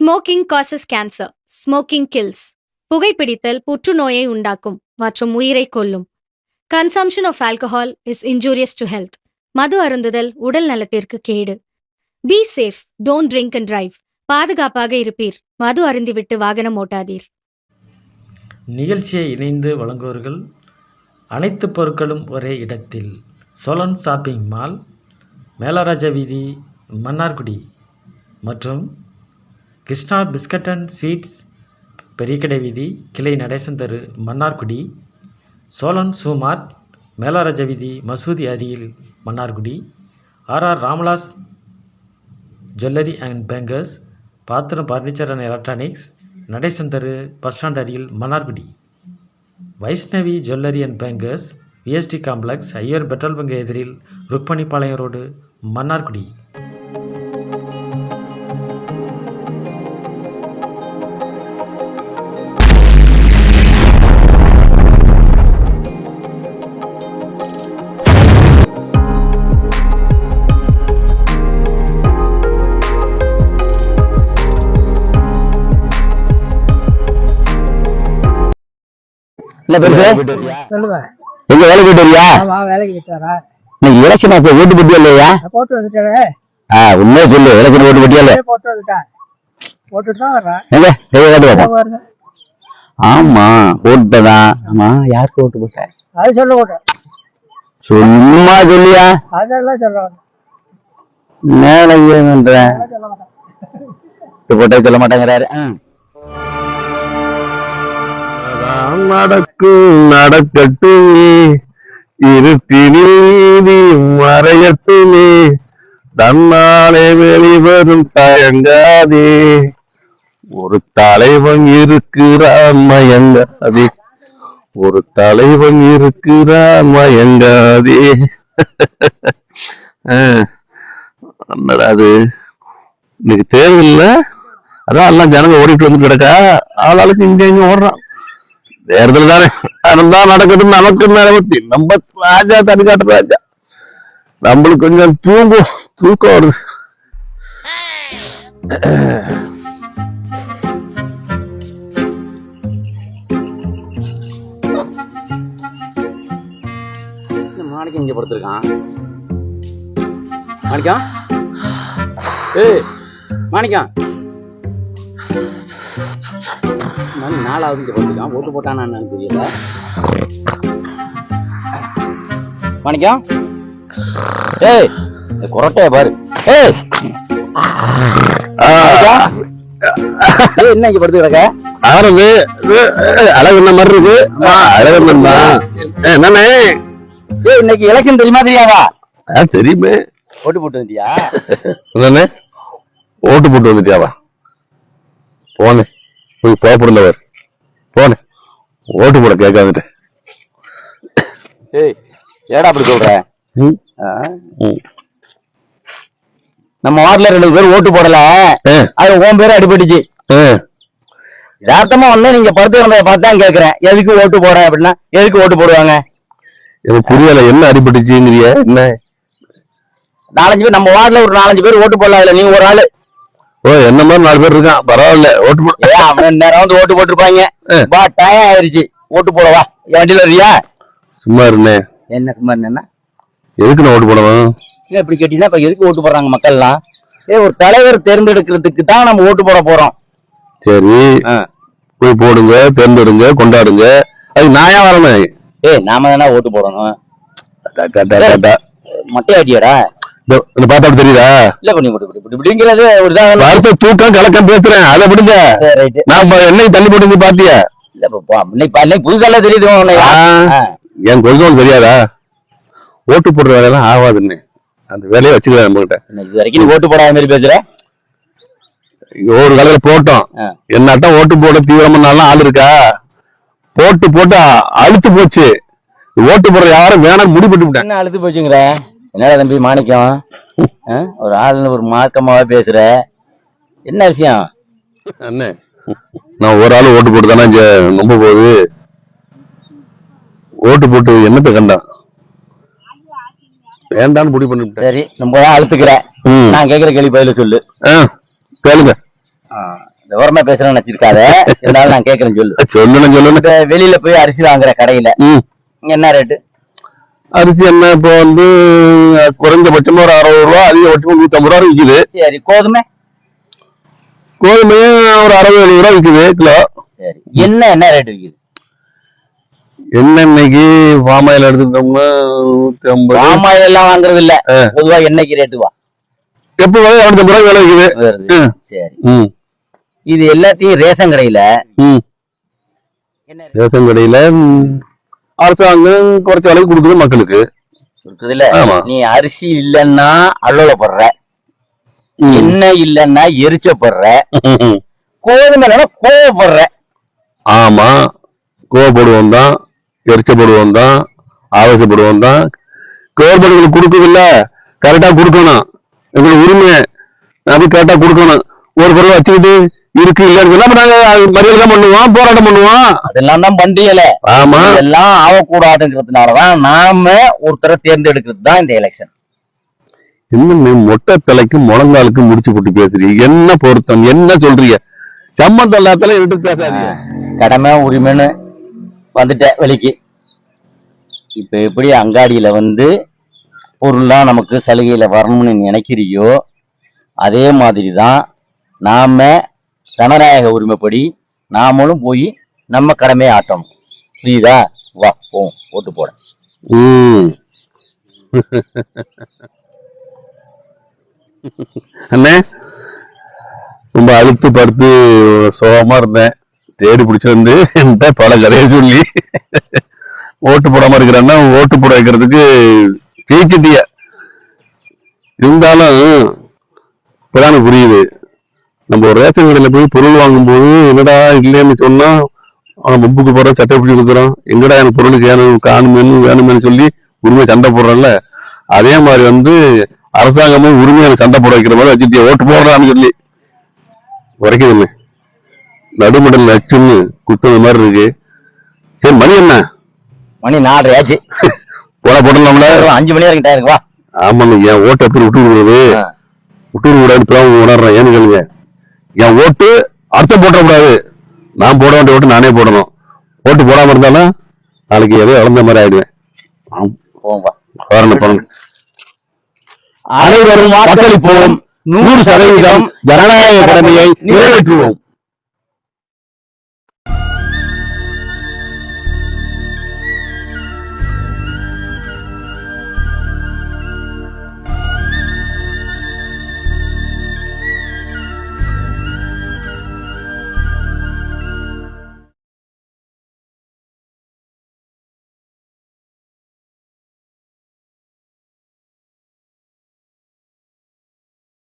Smoking causes cancer smoking kills புகைப்பிடித்தல் புற்றுநோயை உண்டாக்கும் மற்றும் உயிரை கொல்லும். Consumption of alcohol is injurious to health மது அருந்துதல் உடல் நலத்திற்கு கேடு. Be safe don't drink and drive பாதுகாப்பாக இருப்பீர். மது அருந்திவிட்டு வாகனம் ஓட்டாதீர். நிகழ்ச்சியை இணைந்து வழங்குவர்கள் அனைத்து பொருட்களும் ஒரே இடத்தில். சோலன் ஷாப்பிங் மால் மேலராஜ வீதி மன்னார்குடி மற்றும் Krishna biscuit and sweets Periyakadai வீதி கிளை நடேசன் தெரு மன்னார்குடி சோழன் சூமார்ட் மேலராஜ வீதி மசூதி அருகில் Mannargudi RR Ramalas jewellery and bankers பாத்திரம் ஃபர்னிச்சர் அண்ட் எலக்ட்ரானிக்ஸ் நடேசன் தெரு பஸ் ஸ்டாண்ட் அருகில் Mannargudi. Vaishnavi jewellery and bankers VST complex Iyer petrol bunk எதிரில் ருக்மணிபாளையம் ரோடு மன்னார்குடி. என்ன பெருசு சொல்லுங்க. எங்க வேலை போயிட்டு வரியா? ஆமா வேலைக்கு போயிட்டு வரேன். இன்னைக்கு எலெக்ஷன் அப்ப ஓட்டு போட்டியா இல்லையா? போட்டு வந்துட்டேன். ஆ உண்மையா சொல்லு. எலெக்ஷன் ஓட்டு போட்டியா இல்ல போட்டு வந்துட்டேன். போட்டுட்டு தான் வர்றேன். எங்க? கையை காட்டு ஆமா ஆமா யாருக்கு ஓட்டு போட்ட? அது சொல்ல மாட்டேன் சும்மா சொல்லியா? அதெல்லாம் சொல்ல மாட்டேன். மேல போட்டே சொல்ல மாட்டேங்கிறாரு. ஆ. நடக்கும் நடக்கட்டுமே. இருட்டினில் நீதி மறையட்டுமே. தன்னாலே வெளிவரும் தயங்காதே. ஒரு தலைவன் இருக்கிறான் மயங்காதே. ஒரு தலைவன் இருக்கிறான் மயங்காதே. ஆ, அது. இன்னைக்கு தேர்தல்ல? அதான் எல்லாம் ஜனங்க ஓடிட்டு வந்து கிடக்கா. ஆளாளுக்கு இங்க இங்க ஓடுறான். நேரத்தில் தானே நடந்தா நடக்கட்டும் நமக்கு நிலவத்தி நம்ம ராஜா தனிக்காட்டு ராஜா நம்மளுக்கு கொஞ்சம் தூங்கும் தூக்கம் வருது மாணிக்கம் இங்க படுத்திருக்கான் மாணிக்கம் ஏய் மாணிக்கம் மணி நாலாவது இங்க படுத்திருக்கான் ஓட்டு போட்டானா என்னன்னு தெரியல. மாணிக்கம்? ஏய் குரட்டைய பாரு. ஏய்! என்ன இங்க படுத்து கிடக்க ஆறது அழகுன மாதிரி இருக்கு? அழகுன என்னண்ணே? ஏய் இன்னைக்கு எலெக்ஷன் தெரியுமா தெரியாதா? தெரியுமே. ஓட்டு போட்டு வந்தியா என்னண்ணே? ஓட்டு போட்டு வந்துட்டியாவா? போனேன் போய் போப்பிடலவர் போனேன் ஓட்டு போட கேட்காதுட்டு ஏய் ஏடா அப்படி சொல்ற. நம்ம வார்டுல ரெண்டு பேர் ஓட்டு போடல. அது உன் பேரு அடிபட்டுச்சு. யதார்த்தமா வந்து நீங்க படுத்து இருந்ததை பார்த்து கேக்குறேன் எதுக்கு ஓட்டு போறேன் அப்படின்னா எதுக்கு ஓட்டு போடுவாங்க? எனக்கு புரியல என்ன அடிபட்டுச்சுங்கிறிய என்ன? நாலஞ்சு பேர் நம்ம வார்டுல ஒரு நாலஞ்சு பேர் ஓட்டு போடலாம் இல்ல நீ ஒரு ஆளு. ஓ என்ன மாதிரி நாலு பேர் இருக்கான்? பரவாயில்ல. ஓட்டு போட. அவன் நேரம் வந்து ஓட்டு போட்டிருப்பாங்க. வா டயம் ஆயிருச்சு. ஓட்டு போடவா என் வண்டியில வரியா? சும்மா இருண்ணே. என்ன சும்மா என்ன எதுக்கு நான் ஓட்டு போடணும்? இல்ல இப்படி கேட்டீங்கன்னா இப்ப எதுக்கு ஓட்டு போடுறாங்க மக்கள்லாம்? ஏ ஒரு தலைவர் தேர்ந்தெடுக்கிறதுக்கு தான் நம்ம ஓட்டு போட போறோம். சரி. போய் போடுங்க தேர்ந்தெடுங்க கொண்டாடுங்க. அது நான் ஏன் வரணும்? ஏய் நாம தானே ஓட்டு போடணும். டா, பார்த்தா அப்படி தெரியுதா? இல்ல பண்ணி இப்படி இப்படி இப்படிங்கிறது ஒரு வார்த்தை தூக்கம் கலக்கம் பேசுறேன். அதை விடுங்க. நான் என்னைக்கு தள்ளி போட்டு பாத்தியா? இல்ல இன்னைக்கு புதுசால தெரியுது. என் கொள்கை தெரியாதா? ஓட்டு போடுற வேலையெல்லாம் ஆகாதுன்னு. அந்த வேலையை வச்சுக்கலாம் நம்ம கிட்ட இன்னைக்கு இது வரைக்கும் நீ ஓட்டு போடாத மாதிரி பேசுற? ஒரு காலையில போட்டோம். ஆ. என்னட்டம் ஓட்டு போட தீவிரமானாலும் ஆள் இருக்கா? போட்டு போட்டு அழுத்து போச்சு. ஓட்டு போடுற யாரும் வேணாம் முடிவு விட்டேன் அழுத்து போச்சுங்கிற? என்னடா தம்பி மாணிக்கம்? ஒரு ஆள் ஒரு மார்க்கமாவா பேசுற. என்ன விஷயம்? அண்ணே நான் ஒரு ஆள் ஓட்டு போட்டு தானே இங்க நம்ப போகுது. ஓட்டு போட்டு என்னத்தை கண்டான் வேண்டான்னு முடிவு பண்ணிவிட்டேன். சரி நம்ம தான் அழுத்துக்கிற. நான் கேக்குற கேள்வி பதில சொல்லு. கேளுங்க. விவரமா பேசுறேன்னு நினைச்சிருக்காத. இருந்தாலும் நான் கேக்குறேன் சொல்லு. சொல்லணும் சொல்லணும். வெளியில போய் அரிசி வாங்குற கடையில. இங்க என்ன ரேட்டு அரிசி என்ன இப்போ வந்து குறைஞ்சபட்சமா ஒரு அறுபது ரூபா அதிகபட்சமா நூத்தம்பது ரூபா விக்குது. சரி கோதுமை? கோதுமையும் ஒரு அறுபது எழுபது ரூபா விக்குது கிலோ. சரி. என்ன என்ன ரேட் விக்குது? என்ன இன்னைக்கு? பாமாயில் எடுத்துட்டோம்னா நூத்தி ஐம்பது பாமாயில் எல்லாம் வாங்குறது இல்ல பொதுவா எண்ணெய்க்கு ரேட்டு வா? எப்போ இரநூத்தம்பது ரூபா விலை ம். சரி. ம். இது எல்லாத்தையும் ரேஷன் கடையில ம். என்ன ரேஷன் கடையில அரசாங்கம் குறைச்ச அளவுக்கு கொடுக்குது மக்களுக்கு. இருக்குதுல்ல. நீ அரிசி இல்லன்னா அல்லோலப்படுற ம். எண்ணெய் இல்லன்னா எரிச்சப்படுற கோதுமை இல்லைன்னா கோவப்படுற ஆமா. கோவப்படுவோம் தான் எரிச்சப்படுவோம் தான் ஆவேசப்படுவோம் தான். கவர்மெண்ட் கொடுக்குதில்ல. கரெக்டா கொடுக்கணும். எங்களுக்கு உரிமை. அப்படி கரெக்டா கொடுக்கணும். ஒரு பொருள் வச்சுக்கிட்டு இருக்கு இல்லைன்னு சொன்னா நாங்க மரியாதை தான் பண்ணுவோம் போராட்டம் பண்ணுவோம். அதெல்லாம் தான் பண்டிகைல ஆமா. இதெல்லாம் ஆகக்கூடாதுங்கிறதுனாலதான் நாம ஒருத்தரை தேர்ந்தெடுக்கிறது தான் இந்த எலெக்ஷன் என்ன மொட்டை தலைக்கு முழங்காலுக்கு முடிச்சு போட்டு பேசுறீங்க என்ன பொருத்தம்? என்ன சொல்றீங்க? சம்மந்தம் இல்லாதல என்கிட்ட பேசாதீங்க. கடமை உரிமைன்னு வந்துட்டேன் வெளிக்கு. இப்ப எப்படி அங்காடியில வந்து பொருள்லாம் நமக்கு சலுகையில வரணும்னு நினைக்கிறியோ அதே மாதிரி தான் நாம ஜனநாயக உரிமைப்படி நாமளும் போய் நம்ம கடமையை ஆட்டணும் புரியுதா? வா போ ஓட்டு போட. அண்ணே ரொம்ப அழுத்து படுத்து சோகமா இருந்தேன். தேடி பிடிச்சிருந்து என்கிட்ட பல கதையை சொல்லி. ஓட்டு போடாம இருக்கிறேன்னா ஓட்டு போட வைக்கிறதுக்கு ஜெயிச்சிட்டிய? இருந்தாலும் இப்பதான் புரியுது. நம்ம ஒரு ரேஷன் கடையில போய் பொருள் வாங்கும்போது என்னடா இல்லைன்னு சொன்னா அவன் முப்புக்கு போற சட்டை பிடிச்சி கொடுக்குறான். எங்கடா எனக்கு பொருளுக்கு வேணும் காணுமேனு வேணுமேனு சொல்லி உரிமை சண்டை போடுறோம்ல அதே மாதிரி வந்து அரசாங்கமும் உரிமையை சண்டை போட வைக்கிற மாதிரி வச்சுட்டு ஓட்டு போடுறான்னு சொல்லி. உரைக்குதுன்னு நடுமடல் நச்சுன்னு குத்துன மாதிரி இருக்கு. சரி மணி என்ன? மணி நாலரை ஆச்சு. போட போடலாம்ல அஞ்சு மணி வரைக்கும் டயருக்கு வா ஆமாங்க என் ஓட்டை எப்படி விட்டு விடுறது. விட்டு விடாது உணர்றேன் ஏன்னு கேளுங்க. என் ஓட்டு அர்த்தம் போட்டக்கூடாது. நான் போட வேண்டிய ஓட்டு நானே போடணும். ஓட்டு போடாம இருந்தாலும் நாளைக்கு ஏதோ இழந்த மாதிரி ஆயிடுவேன். அனைவரும் வாக்களிப்போம். நூறு சதவீதம் ஜனநாயக கடமையை நிறைவேற்றுவோம்.